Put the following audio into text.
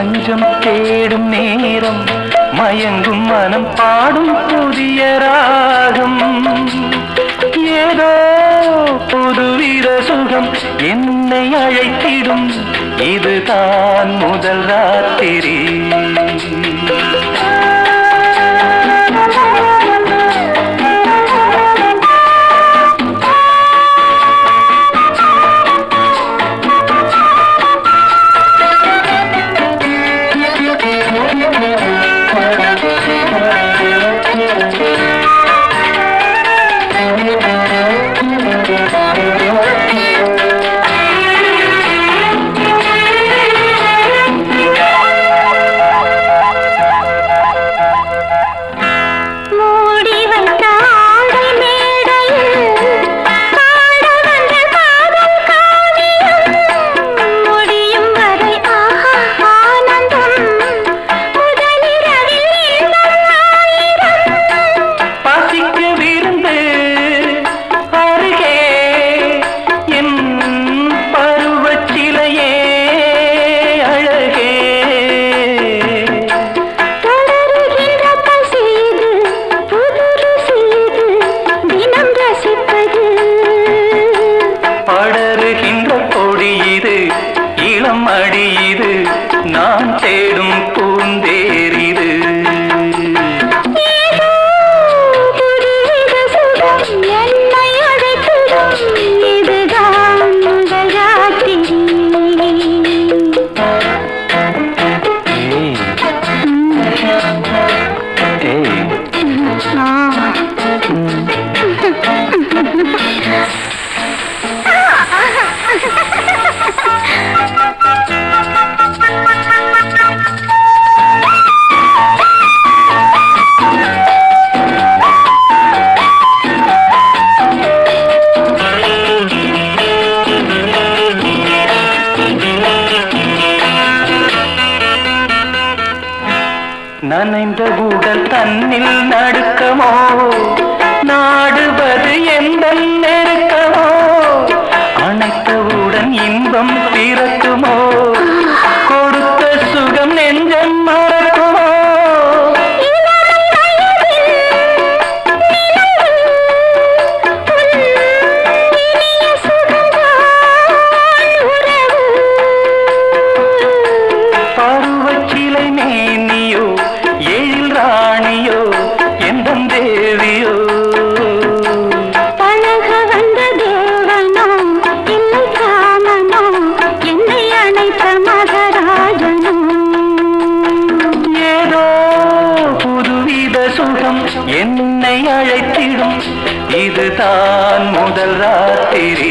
பஞ்சம் தேடும் நேரம் மயங்கும் மனம் பாடும் புதிய ராகம். ஏதோ புதுவித சுகம் என்னை அழைத்திடும் இதுதான் முதல் ராத்திரி. மடியில் நனைந்த உடல் தன்னில் நடுக்கமோ? நாடுவது எந்த நெருக்கமோ? அணைத்தவுடன் இன்பம் பிறக்குமோ? கொடுத்த சுகம் நெஞ்சம் மறக்குமோ? பருவச்சிலை அன்றுதான் முதல் ராத்திரி.